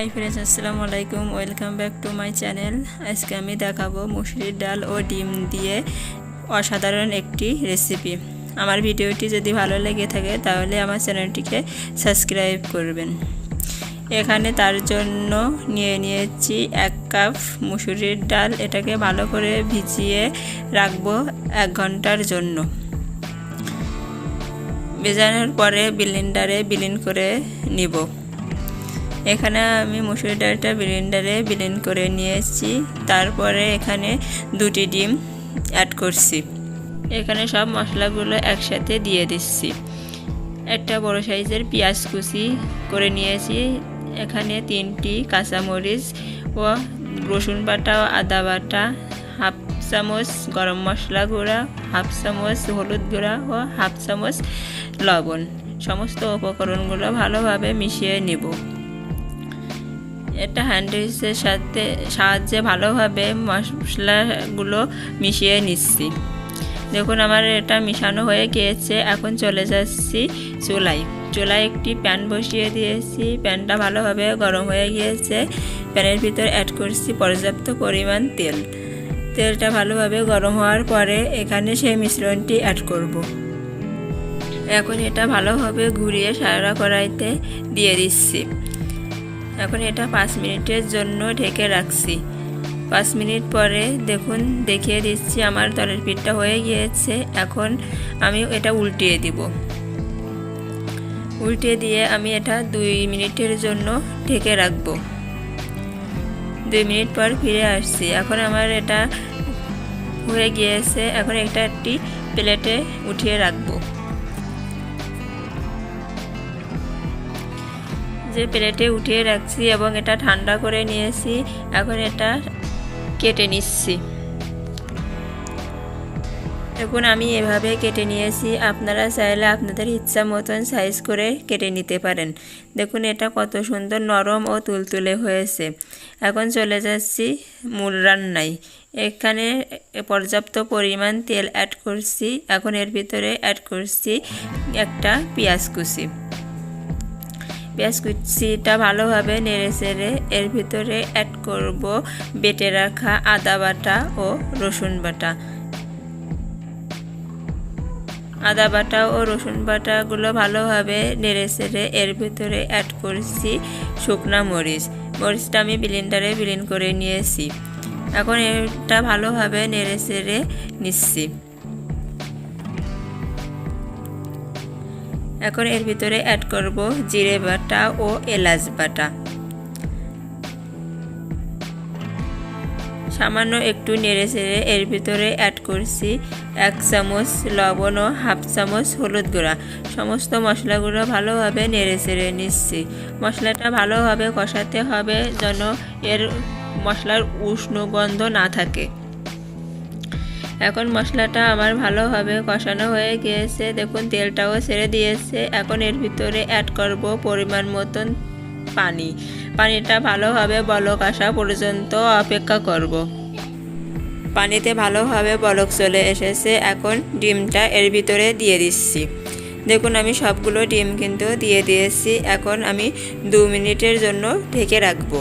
High friends আসসালামু আলাইকুম welcome back to my channel আজকে আমি দেখাবো মুসুরির ডাল ও ডিম দিয়ে অসাধারণ একটি রেসিপি আমার ভিডিওটি যদি ভালো লেগে থাকে, তাহলে আমার চ্যানেলটিকে সাবস্ক্রাইব করবেন। এখানে তার জন্য নিয়ে নিয়েছি এক কাপ মুসুরির ডাল। এটাকে ভালো করে ভিজিয়ে রাখব এক ঘণ্টার জন্য। ভেজানোর পরে বিলিন্ডারে বিলিন করে নিব। এখানে আমি মুসুরি ডালটা ব্লেন্ডারে ব্লেন্ড করে নিয়েছি তারপরে এখানে দুটি ডিম অ্যাড করছি। এখানে সব মশলাগুলো একসাথে দিয়ে দিচ্ছি। একটা বড় সাইজের পেঁয়াজ কুচি করে নিয়েছি। এখানে তিনটি কাঁচামরিচ ও রসুন বাটা ও আদা বাটা, হাফ চামচ গরম মশলা গুঁড়া, হাফ চামচ হলুদ গুঁড়া ও হাফ চামচ লবণ। সমস্ত উপকরণগুলো ভালোভাবে মিশিয়ে নেব। এটা হ্যান্ডউইচের সাথে, সাহায্যে ভালোভাবে মশলাগুলো মিশিয়ে নিচ্ছি। দেখুন আমার এটা মিশানো হয়ে গিয়েছে, এখন চলে যাচ্ছি চুলাই চুলায় একটি প্যান বসিয়ে দিয়েছি, প্যানটা ভালোভাবে গরম হয়ে গিয়েছে। প্যানের ভিতর অ্যাড করছি পর্যাপ্ত পরিমাণ তেল। তেলটা ভালোভাবে গরম হওয়ার পরে এখানে সেই মিশ্রণটি অ্যাড করব। এখন এটা ভালোভাবে ঘুরিয়ে সারা কড়াইতে দিয়ে দিচ্ছি। এখন এটা পাঁচ মিনিটের জন্য ঢেকে রাখছি। পাঁচ মিনিট পরে দেখুন, দেখিয়ে দিচ্ছি, আমার তলের পিঠটা হয়ে গিয়েছে। এখন আমি এটা উল্টিয়ে দিব। উল্টে দিয়ে আমি এটা দুই মিনিটের জন্য ঢেকে রাখব। দুই মিনিট পর ফিরে আসছি। এখন আমার এটা হয়ে গিয়েছে। এখন এটা একটি প্লেটে উঠিয়ে রাখব। যে প্লেটে উঠিয়ে রাখছি এবং এটা ঠান্ডা করে নিয়েছি, এখন এটা কেটে নিচ্ছি। দেখুন, আমি এভাবে কেটে নিয়েছি, আপনারা চাইলে আপনাদের ইচ্ছা মতন সাইজ করে কেটে নিতে পারেন। দেখুন, এটা কত সুন্দর নরম ও তুলতুলে হয়েছে। এখন চলে যাচ্ছি মূল রান্নায়। এখানে পর্যাপ্ত পরিমাণ তেল অ্যাড করছি। এখন এর ভিতরে অ্যাড করছি একটা পেঁয়াজ কুচি। পেঁয়াজ কুচিটা ভালোভাবে নেড়ে চেড়ে এর ভিতরে অ্যাড করব বেটে রাখা আদা বাটা ও রসুন বাটা। আদা বাটা ও রসুন বাটাগুলো ভালোভাবে নেড়ে চেড়ে এর ভিতরে অ্যাড করছি শুকনা মরিচ। মরিচটা আমি ব্লেন্ডারে বিলীন করে নিয়েছি। এখন এটা ভালোভাবে নেড়ে চেড়ে নিচ্ছি। এখন এর ভিতরে অ্যাড করব জিরে বাটা ও এলাচ বাটা। সামান্য একটু নেড়ে চেড়ে এর ভিতরে অ্যাড করছি এক চামচ লবণ ও হাফ চামচ হলুদ গুঁড়া। সমস্ত মশলাগুলো ভালোভাবে নেড়ে চেড়ে নিচ্ছি। মশলাটা ভালোভাবে কষাতে হবে যেন এর মশলার উষ্ণ গন্ধ না থাকে। এখন মশলাটা আমার ভালোভাবে কষানো হয়ে গিয়েছে। দেখুন, তেলটাও ছেড়ে দিয়েছে। এখন এর ভিতরে অ্যাড করব পরিমাণ মতন পানি। পানিটা ভালোভাবে বলক আসা পর্যন্ত অপেক্ষা করব। পানিতে ভালোভাবে বলক চলে এসেছে। এখন ডিমটা এর ভিতরে দিয়ে দিচ্ছি। দেখুন, আমি সবগুলো ডিম কিন্তু দিয়ে দিয়েছি। এখন আমি দু মিনিটের জন্য ঢেকে রাখব।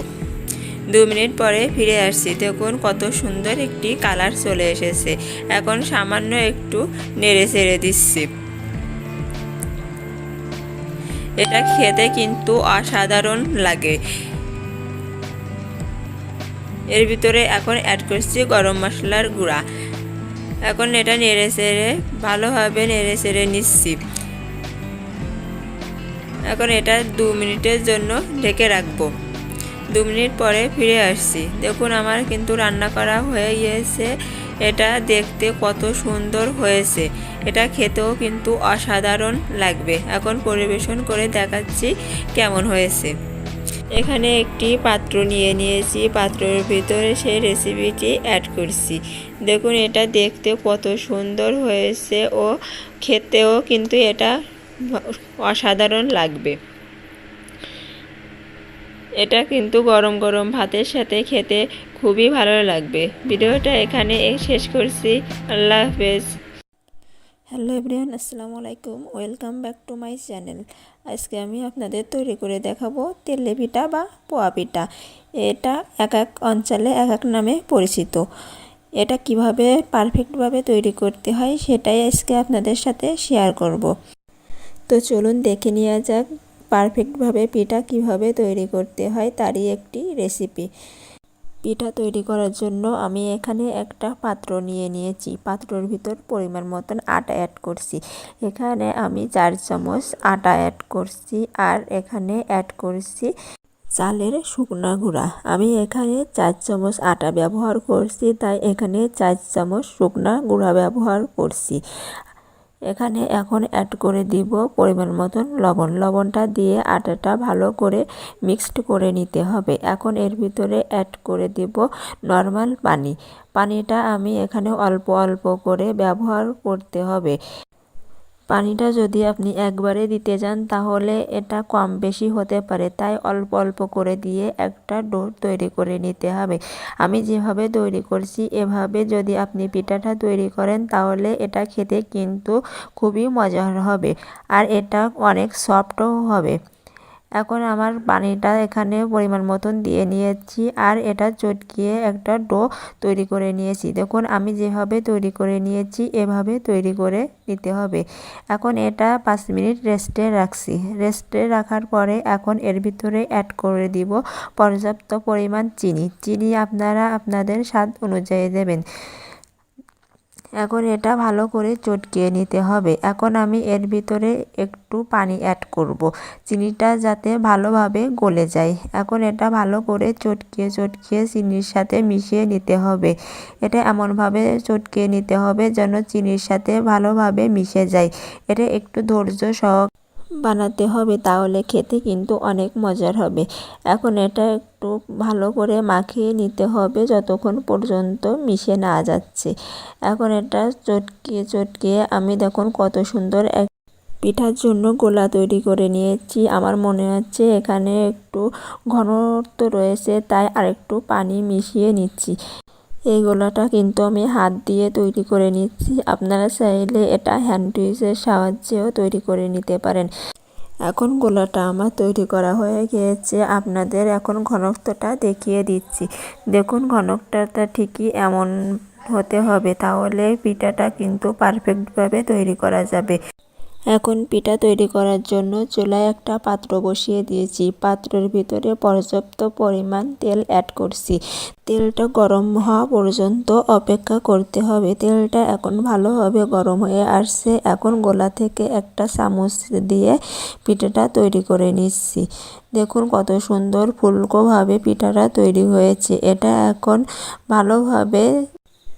দু মিনিট পরে ফিরে আসছি। দেখুন কত সুন্দর একটি কালার চলে এসেছে। এখন সামান্য একটু নেড়ে চেড়ে দিচ্ছি। এটা খেতে কিন্তু অসাধারণ লাগে। এর ভিতরে এখন অ্যাড করছি গরম মশলার গুঁড়া। এখন এটা নেড়ে চেড়ে, ভালোভাবে নেড়ে চেড়ে নিচ্ছি। এখন এটা দু মিনিটের জন্য ঢেকে রাখব। দু মিনিট পরে ফিরে আসছি। দেখুন, আমার কিন্তু রান্না করা হয়ে গিয়েছে। এটা দেখতে কত সুন্দর হয়েছে। এটা খেতেও কিন্তু অসাধারণ লাগবে। এখন পরিবেশন করে দেখাচ্ছি কেমন হয়েছে। এখানে একটি পাত্র নিয়ে নিয়েছি। পাত্রের ভিতরে সেই রেসিপিটি অ্যাড করছি। দেখুন, এটা দেখতে কত সুন্দর হয়েছে ও খেতেও কিন্তু এটা অসাধারণ লাগবে। এটা কিন্তু গরম গরম ভাতের সাথে খেতে খুবই ভালো লাগবে। ভিডিওটা এখানে শেষ করছি। আল্লাহ হাফেজ। হ্যালো এভরিওয়ান, আসসালামু আলাইকুম। Welcome back to my channel. আজকে আমি আপনাদের তৈরি করে দেখাবো তেলে পিঠা বা পোয়া পিঠা। এটা এক এক অঞ্চলে এক এক নামে পরিচিত। এটা কীভাবে পারফেক্টভাবে তৈরি করতে হয় সেটাই আজকে আপনাদের সাথে শেয়ার করব। তো চলুন দেখে নেওয়া যাক পারফেক্টভাবে পিঠা কীভাবে তৈরি করতে হয় তারই একটি রেসিপি। পিঠা তৈরি করার জন্য আমি এখানে একটা পাত্র নিয়ে নিয়েছি। পাত্রর ভিতর পরিমাণ মতন আটা অ্যাড করছি। এখানে আমি চার চামচ আটা অ্যাড করছি আর এখানে অ্যাড করছি চালের শুকনা গুঁড়া। আমি এখানে চার চামচ আটা ব্যবহার করছি, তাই এখানে চার চামচ শুকনা গুঁড়া ব্যবহার করছি। এখানে এখন অ্যাড করে দিব পরিমাণ মতন লবণ। লবণটা দিয়ে আটাটা ভালো করে মিক্সড করে নিতে হবে। এখন এর ভিতরে অ্যাড করে দিব নর্মাল পানি। পানিটা আমি এখানে অল্প অল্প করে ব্যবহার করতে হবে। পানিটা যদি আপনি একবারে দিতে যান, তাহলে এটা কম বেশি হতে পারে। তাই অল্প অল্প করে দিয়ে একটা ডো তৈরি করে নিতে হবে। আমি যেভাবে তৈরি করছি, এভাবে যদি আপনি পিঠাটা তৈরি করেন, তাহলে এটা খেতে কিন্তু খুবই মজার হবে। আর এটা অনেক সফটও হবে। এখন আমার পানিটা এখানে পরিমাণ মতন দিয়ে নিয়েছি আর এটা চটকিয়ে একটা ডো তৈরি করে নিয়েছি। দেখুন, আমি যেভাবে তৈরি করে নিয়েছি, এভাবে তৈরি করে নিতে হবে। এখন এটা পাঁচ মিনিট রেস্টে রাখছি। রেস্টে রাখার পরে এখন এর ভিতরে অ্যাড করে দিব পর্যাপ্ত পরিমাণ চিনি। চিনি আপনারা আপনাদের স্বাদ অনুযায়ী দেবেন। এখন এটা ভালো করে চটকিয়ে নিতে হবে। এখন আমি এর ভিতরে একটু পানি অ্যাড করব। চিনিটা যাতে ভালোভাবে গলে যায়। এখন এটা ভালো করে চটকিয়ে চটকিয়ে চিনির সাথে মিশিয়ে নিতে হবে। এটা এমনভাবে চটকিয়ে নিতে হবে যেন চিনির সাথে ভালোভাবে মিশে যায়। এটা একটু ধৈর্য সহ বানাতে হবে, তাহলে খেতে কিন্তু অনেক মজার হবে। এখন এটা একটু ভালো করে মাখিয়ে নিতে হবে যতক্ষণ পর্যন্ত মিশে না যাচ্ছে। এখন এটা চটকিয়ে চটকিয়ে আমি দেখুন কত সুন্দর এক পিঠার জন্য গোলা তৈরি করে নিয়েছি। আমার মনে হচ্ছে এখানে একটু ঘনত্ব রয়েছে, তাই আরেকটু পানি মিশিয়ে নিচ্ছি। এই গোলাটা কিন্তু আমি হাত দিয়ে তৈরি করে নিচ্ছি। আপনারা চাইলে এটা হ্যান্ড টুইসের সাহায্যেও তৈরি করে নিতে পারেন। এখন গোলাটা আমার তৈরি করা হয়ে গিয়েছে। আপনাদের এখন ঘনত্বটা দেখিয়ে দিচ্ছি। দেখুন, ঘনত্বটা ঠিকই এমন হতে হবে, তাহলে পিঠাটা কিন্তু পারফেক্টভাবে তৈরি করা যাবে। এখন পিঠা তৈরি করার জন্য চুলায় একটা পাত্র বসিয়ে দিয়েছি। পাত্রের ভিতরে পর্যাপ্ত পরিমাণ তেল অ্যাড করছি। তেলটা গরম হওয়া পর্যন্ত অপেক্ষা করতে হবে। তেলটা এখন ভালোভাবে গরম হয়ে আসছে। এখন গোলা থেকে একটা চামচ দিয়ে পিঠাটা তৈরি করে নিচ্ছি। দেখুন কত সুন্দর ফুলকোভাবে পিঠাটা তৈরি হয়েছে। এটা এখন ভালোভাবে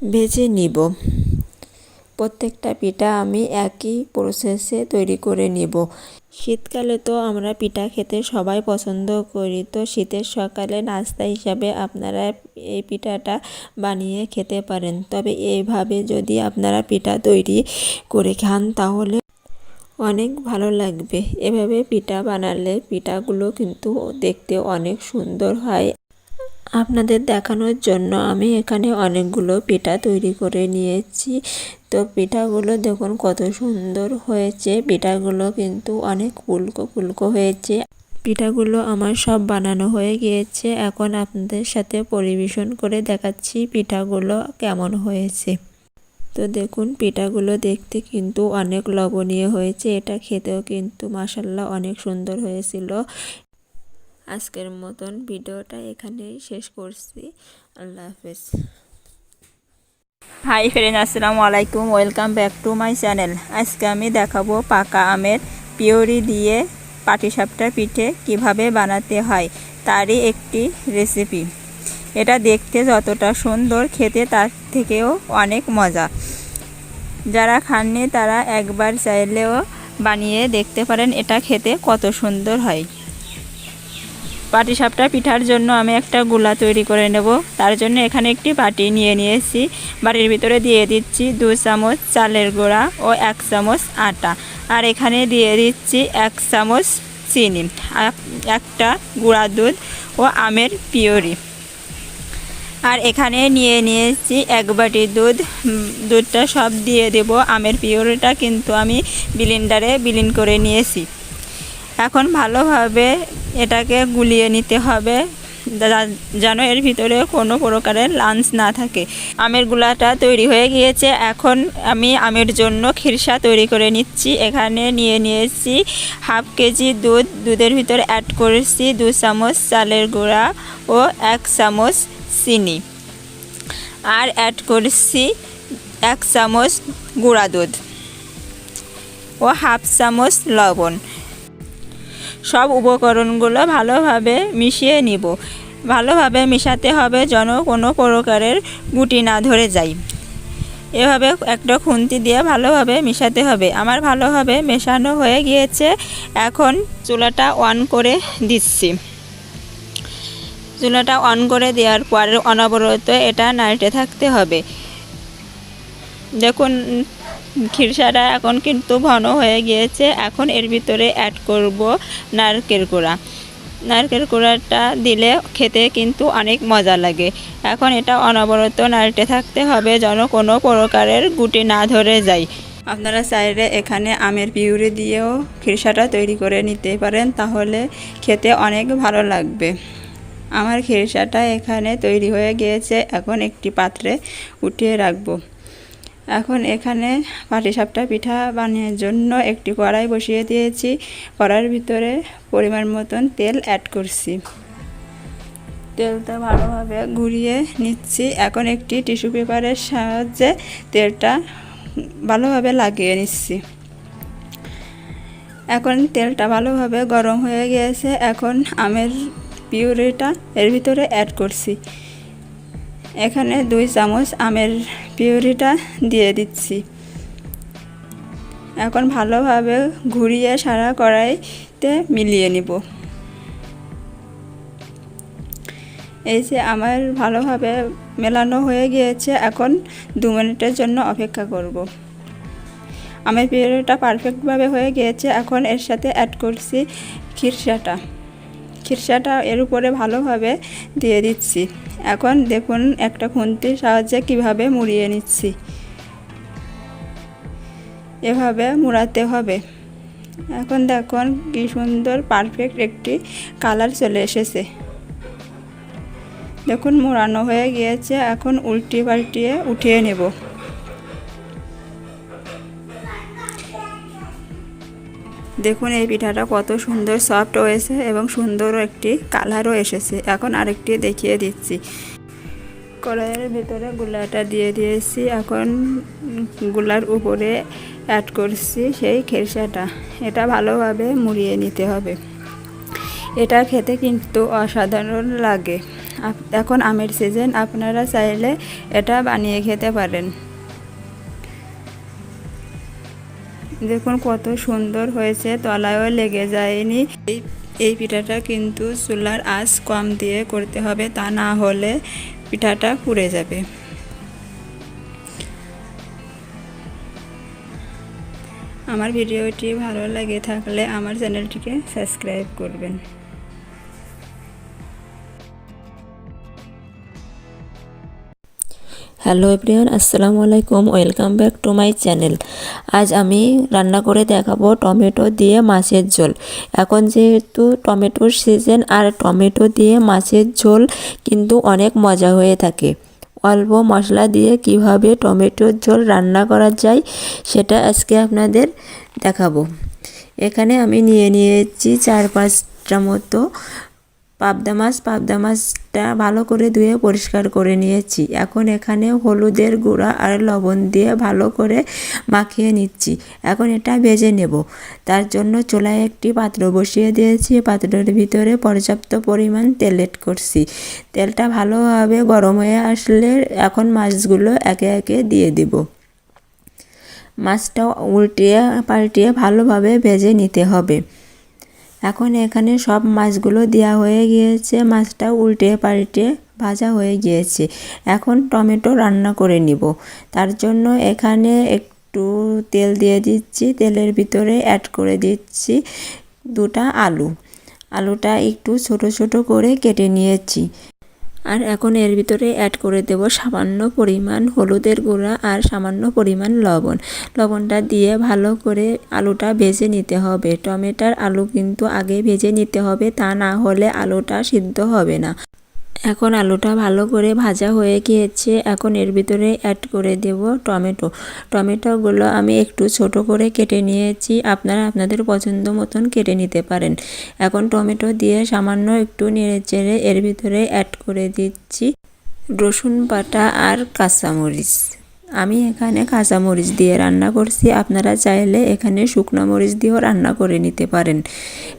ভেজে নিব। প্রত্যেকটা পিঠা আমি একই প্রসেসে তৈরি করে নিব। শীতকালে তো আমরা পিঠা খেতে সবাই পছন্দ করি। তো শীতের সকালে নাস্তা হিসাবে আপনারা এই পিঠাটা বানিয়ে খেতে পারেন। তবে এইভাবে যদি আপনারা পিঠা তৈরি করে খান, তাহলে অনেক ভালো লাগবে। এভাবে পিঠা বানালে পিঠাগুলো কিন্তু দেখতে অনেক সুন্দর হয়। আপনাদের দেখানোর জন্য আমি এখানে অনেকগুলো পিঠা তৈরি করে নিয়েছি। তো পিঠাগুলো দেখুন কত সুন্দর হয়েছে। পিঠাগুলো কিন্তু অনেক ফুলকো ফুলকো হয়েছে। পিঠাগুলো আমার সব বানানো হয়ে গিয়েছে। এখন আপনাদের সাথে পরিবেশন করে দেখাচ্ছি পিঠাগুলো কেমন হয়েছে। তো দেখুন, পিঠাগুলো দেখতে কিন্তু অনেক লবণীয় হয়েছে। এটা খেতেও কিন্তু মাসাল্লাহ অনেক সুন্দর হয়েছিল। আজকের মতন ভিডিওটা এখানেই শেষ করছি। আল্লাহ হাফেজ। হাই ফ্রেন্ড, আসসালামু আলাইকুম। Welcome back to my channel. আজকে আমি দেখাবো পাকা আমের পিওরি দিয়ে পাটিসাপটা পিঠে কীভাবে বানাতে হয়, তারই একটি রেসিপি। এটা দেখতে যতটা সুন্দর, খেতে তার থেকেও অনেক মজা। যারা খাননি, তারা একবার চাইলেও বানিয়ে দেখতে পারেন, এটা খেতে কত সুন্দর হয়। পাটিসাপটা পিঠার জন্য আমি একটা গুলা তৈরি করে নেব। তার জন্য এখানে একটি বাটি নিয়ে নিয়েছি। বাটির ভিতরে দিয়ে দিচ্ছি দু চামচ চালের গুঁড়া ও এক চামচ আটা। আর এখানে দিয়ে দিচ্ছি এক চামচ চিনি একটা গুঁড়া দুধ ও আমের পিওরি আর এখানে নিয়ে নিয়েছি এক বাটি দুধ। দুধটা সব দিয়ে দেব। আমের পিওরিটা কিন্তু আমি বিলিন্ডারে বিলিন করে নিয়েছি। এখন ভালোভাবে এটাকে গুলিয়ে নিতে হবে যেন এর ভিতরে কোনো প্রকারের লাঞ্চ না থাকে। আমের গুলাটা তৈরি হয়ে গিয়েছে, এখন আমি আমের জন্য খিরসা তৈরি করে নিচ্ছি। এখানে নিয়ে নিয়েছি হাফ কেজি দুধ, দুধের ভিতরে অ্যাড করেছি দু চামচ চালের গুঁড়া ও এক চামচ চিনি। আর অ্যাড করেছি এক চামচ গুঁড়া দুধ ও হাফ চামচ লবণ। সব উপকরণগুলো ভালোভাবে মিশিয়ে নিব। ভালোভাবে মেশাতে হবে যেন কোনো প্রকারের গুটি না ধরে যায়। এভাবে একটা খুন্তি দিয়ে ভালোভাবে মেশাতে হবে। আমার ভালোভাবে মেশানো হয়ে গিয়েছে। এখন চুলাটা অন করে দিচ্ছি। চুলাটা অন করে দেওয়ার পরে অনবরত এটা নাড়তে থাকতে হবে। দেখুন খিরসাটা এখন কিন্তু ঘন হয়ে গিয়েছে। এখন এর ভিতরে অ্যাড করব নারকেল কোড়া। নারকেল কোড়াটা দিলে খেতে কিন্তু অনেক মজা লাগে। এখন এটা অনবরত নাড়তে থাকতে হবে যেন কোনো প্রকারের গুটি না ধরে যায়। আপনারা চাইলে এখানে আমের পিউরি দিয়েও খিরসাটা তৈরি করে নিতে পারেন, তাহলে খেতে অনেক ভালো লাগবে। আমার খিরসাটা এখানে তৈরি হয়ে গিয়েছে। এখন একটি পাত্রে উঠিয়ে রাখব। এখন এখানে পাটিসাপটা পিঠা বানানোর জন্য একটি কড়াই বসিয়ে দিয়েছি। কড়াইয়ের ভিতরে পরিমাণ মতন তেল অ্যাড করছি। তেলটা ভালোভাবে ঘুরিয়ে নিচ্ছি। এখন একটি টিস্যু পেপারের সাহায্যে তেলটা ভালোভাবে লাগিয়ে নিচ্ছি। এখন তেলটা ভালোভাবে গরম হয়ে গিয়েছে। এখন আমের পিউরিটা এর ভিতরে অ্যাড করছি। এখানে দুই চামচ আমের পিউরিটা দিয়ে দিচ্ছি। এখন ভালোভাবে ঘুরিয়ে সারা কড়াইতে মিলিয়ে নিব। এই যে আমার ভালোভাবে মেলানো হয়ে গিয়েছে, এখন দু মিনিটের জন্য অপেক্ষা করব। আমার পিউরিটা পারফেক্টভাবে হয়ে গিয়েছে, এখন এর সাথে অ্যাড করছি খিরসাটা খিরসাটা এর উপরে ভালোভাবে দিয়ে দিচ্ছি। এখন দেখুন একটা খুন্তির সাহায্যে কীভাবে মুড়িয়ে নিচ্ছি। এভাবে মুড়াতে হবে। এখন দেখুন কি সুন্দর পারফেক্ট একটি কালার চলে এসেছে। দেখুন মোড়ানো হয়ে গিয়েছে। এখন উল্টিয়ে পাল্টিয়ে উঠিয়ে নেব। দেখুন এই পিঠাটা কত সুন্দর সফট হয়েছে এবং সুন্দর একটি কালারও এসেছে। এখন আরেকটি দেখিয়ে দিচ্ছি। কড়াইয়ের ভিতরে গুলাটা দিয়ে দিয়েছি। এখনগুলার উপরে অ্যাড করছি সেই খেরসাটা এটা ভালোভাবে মুড়িয়ে নিতে হবে। এটা খেতে কিন্তু অসাধারণ লাগে। এখন আমের সিজন আপনারা চাইলে এটা বানিয়ে খেতে পারেন। দেখুন, কত সুন্দর হয়েছে, তলায়ও লেগে যায়নি। এই এই পিঠাটা কিন্তু চুলার আঁচ কম দিয়ে করতে হবে, তা না হলে পিঠাটা পুড়ে যাবে। আমার ভিডিওটি ভালো লাগে থাকলে আমার চ্যানেলটিকে সাবস্ক্রাইব করবেন। হ্যালো এভরিওয়ান, আসসালামু আলাইকুম, welcome back to my channel. আজ আমি রান্না করে দেখাবো টমেটো দিয়ে মাছের ঝোল। এখন যেহেতু টমেটোর সিজন আর টমেটো দিয়ে মাছের ঝোল কিন্তু অনেক মজা হয়ে থাকে। অল্প মশলা দিয়ে কীভাবে টমেটোর ঝোল রান্না করা যায়, সেটা আজকে আপনাদের দেখাবো। এখানে আমি নিয়ে নিয়েছি চার পাঁচটা মতো পাবদা মাছ, পাবদা মাছটা ভালো করে ধুয়ে পরিষ্কার করে নিয়েছি। এখন এখানে হলুদের গুঁড়া আর লবণ দিয়ে ভালো করে মাখিয়ে নিচ্ছি। এখন এটা ভেজে নেব। তার জন্য চুলায় একটি পাত্র বসিয়ে দিয়েছি। পাত্রের ভিতরে পর্যাপ্ত পরিমাণ তেল এড করছি। তেলটা ভালোভাবে গরম হয়ে আসলে এখন মাছগুলো একে একে দিয়ে দিব। মাছটা উল্টিয়ে পাল্টিয়ে ভালোভাবে ভেজে নিতে হবে। এখন এখানে সব মাছগুলো দেওয়া হয়ে গিয়েছে, মাছটা উল্টে পাল্টে ভাজা হয়ে গিয়েছে। এখন টমেটো রান্না করে নিব। তার জন্য এখানে একটু তেল দিয়ে দিচ্ছি, তেলের ভিতরে অ্যাড করে দিচ্ছি দুটা আলু। আলুটা একটু ছোট ছোট করে কেটে নিয়েছি। আর এখন এর ভিতরে অ্যাড করে দেব সামান্য পরিমাণ হলুদের গুঁড়া আর সামান্য পরিমাণ লবণ। লবণটা দিয়ে ভালো করে আলুটা ভেজে নিতে হবে। টমেটোর আলু কিন্তু আগে ভেজে নিতে হবে, তা না হলে আলুটা সিদ্ধ হবে না। এখন আলুটা ভালো করে ভাজা হয়ে গিয়েছে। এখন এর ভিতরে অ্যাড করে দেব টমেটো। টমেটোগুলো আমি একটু ছোট করে কেটে নিয়েছি। আপনারা আপনাদের পছন্দ মতন কেটে নিতে পারেন। এখন টমেটো দিয়ে সামান্য একটু নেড়ে চেড়ে এর ভিতরে অ্যাড করে দিচ্ছি। রসুন বাটা আর কাঁচামরিচ। আমি এখানে কাঁচা মরিচ দিয়ে রান্না করছি। আপনারা চাইলে এখানে শুকনো মরিচ দিয়েও রান্না করে নিতে পারেন।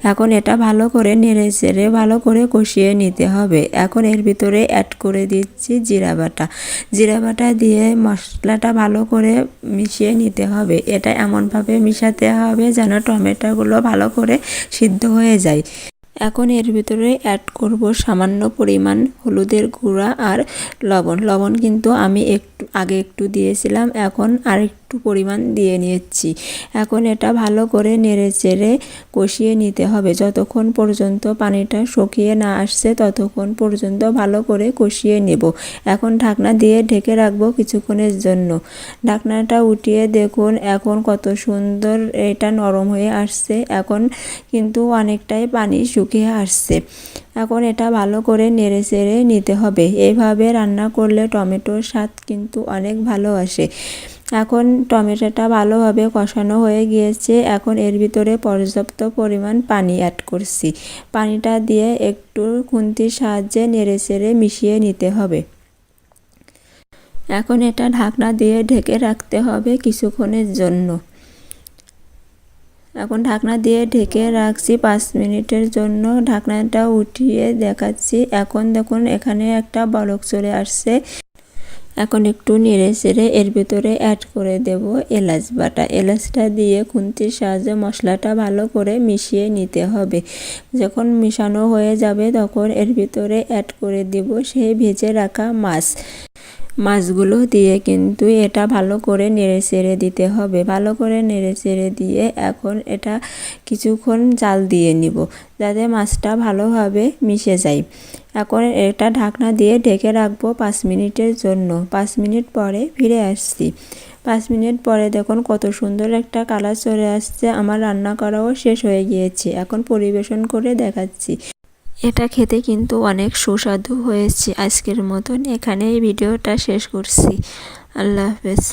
এখন এটা ভালো করে নেড়ে চেড়ে ভালো করে কষিয়ে নিতে হবে। এখন এর ভিতরে অ্যাড করে দিচ্ছি জিরা বাটা। জিরা বাটা দিয়ে মশলাটা ভালো করে মিশিয়ে নিতে হবে। এটা এমনভাবে মিশাতে হবে যেন টমেটোগুলো ভালো করে সিদ্ধ হয়ে যায়। এখন এর ভিতরে অ্যাড করব সামান্য পরিমাণ হলুদের গুঁড়া আর লবণ। লবণ কিন্তু আমি একটু আগে একটু দিয়েছিলাম, এখন আর একটু পরিমাণ দিয়ে নিচ্ছি এখন এটা ভালো করে নেড়ে চেড়ে কষিয়ে নিতে হবে। যতক্ষণ পর্যন্ত পানিটা শুকিয়ে না আসছে, ততক্ষণ পর্যন্ত ভালো করে কষিয়ে নেব। এখন ঢাকনা দিয়ে ঢেকে রাখব কিছুক্ষণের জন্য। ঢাকনাটা উঠিয়ে দেখুন, এখন কত সুন্দর এটা নরম হয়ে আসছে। এখন কিন্তু অনেকটাই পানি শুকিয়ে আসছে। এখন এটা ভালো করে নেড়ে চেড়ে নিতে হবে। এইভাবে রান্না করলে টমেটোর স্বাদ কিন্তু অনেক ভালো আসে। এখন টমেটোটা ভালোভাবে কষানো হয়ে গিয়েছে। এখন এর ভিতরে পর্যাপ্ত পরিমাণ পানি অ্যাড করছি। পানিটা দিয়ে একটু খুন্তির সাহায্যে নেড়ে চেড়ে মিশিয়ে নিতে হবে। এখন এটা ঢাকনা দিয়ে ঢেকে রাখতে হবে কিছুক্ষণের জন্য। এখন ঢাকনা দিয়ে ঢেকে রাখছি পাঁচ মিনিটের জন্য। ঢাকনাটা উঠিয়ে দেখাচ্ছি। এখন দেখুন এখানে একটা বলক চলে আসছে। এখন একটু নেড়ে চেড়ে এর ভিতরে অ্যাড করে দেব এলাচ বাটা। এলাচটা দিয়ে খুন্তির সাহায্যে মশলাটা ভালো করে মিশিয়ে নিতে হবে। যখন মিশানো হয়ে যাবে তখন এর ভিতরে অ্যাড করে দেব সেই ভেজে রাখা মাছ। মাছগুলো দিয়ে কিন্তু এটা ভালো করে নেড়ে চেড়ে দিতে হবে। ভালো করে নেড়ে চেড়ে দিয়ে এখন এটা কিছুক্ষণ জাল দিয়ে নিব যাতে মাছটা ভালোভাবে মিশে যায়। এখন এটা ঢাকনা দিয়ে ঢেকে রাখব পাঁচ মিনিটের জন্য। পাঁচ মিনিট পরে ফিরে আসছি। পাঁচ মিনিট পরে দেখুন কত সুন্দর একটা কালার চলে আসছে। আমার রান্না করাও শেষ হয়ে গিয়েছে। এখন পরিবেশন করে দেখাচ্ছি। এটা খেতে কিন্তু অনেক সুস্বাদু হয়েছে আজকের মতন। এখানে এই ভিডিওটা শেষ করছি। আল্লাহ হাফেজ।